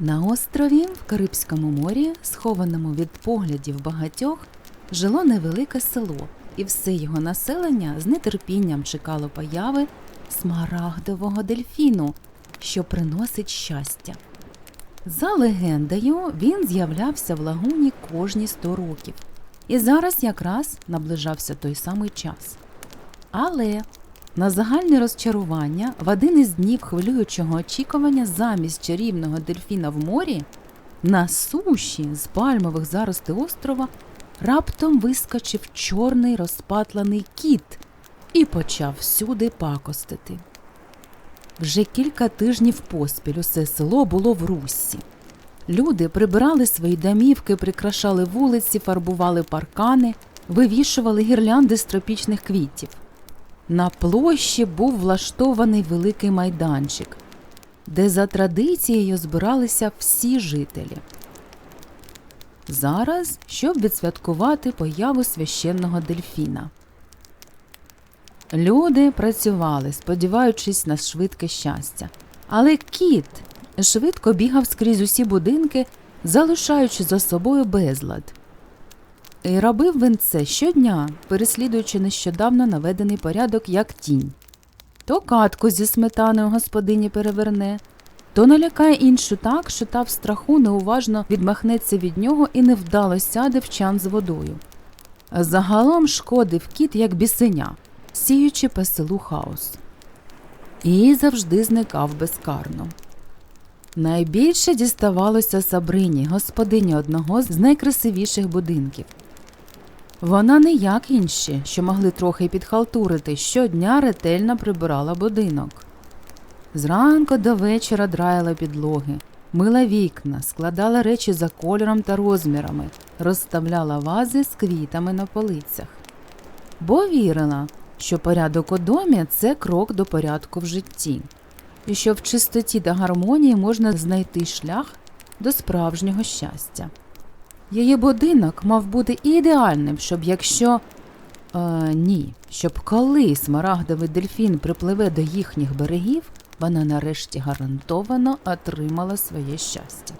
На острові в Карибському морі, схованому від поглядів багатьох, жило невелике село, і все його населення з нетерпінням чекало появи смарагдового дельфіну, що приносить щастя. За легендою, він з'являвся в лагуні кожні 100 років, і зараз якраз наближався той самий час. Але на загальне розчарування в один із днів хвилюючого очікування замість чарівного дельфіна в морі на суші з пальмових заростей острова раптом вискочив чорний розпатланий кіт і почав всюди пакостити. Вже кілька тижнів поспіль усе село було в русі. Люди прибирали свої домівки, прикрашали вулиці, фарбували паркани, вивішували гірлянди з тропічних квітів. На площі був влаштований великий майданчик, де за традицією збиралися всі жителі. Зараз, щоб відсвяткувати появу священного дельфіна. Люди працювали, сподіваючись на швидке щастя. Але кіт швидко бігав скрізь усі будинки, залишаючи за собою безлад. І робив він це щодня, переслідуючи нещодавно наведений порядок як тінь. То катку зі сметаною господині переверне, то налякає іншу так, що та в страху неуважно відмахнеться від нього і невдало сяде в чан з водою. Загалом шкодив кіт як бісеня, сіючи по селу хаос. І завжди зникав безкарно. Найбільше діставалося Сабрині, господині одного з найкрасивіших будинків. Вона не як інші, що могли трохи підхалтурити, щодня ретельно прибирала будинок. Зранку до вечора драїла підлоги, мила вікна, складала речі за кольором та розмірами, розставляла вази з квітами на полицях. Бо вірила, що порядок у домі це крок до порядку в житті, і що в чистоті та гармонії можна знайти шлях до справжнього щастя. Її будинок мав бути ідеальним, щоб якщо. Е, ні, щоб коли смарагдовий дельфін припливе до їхніх берегів, вона нарешті гарантовано отримала своє щастя.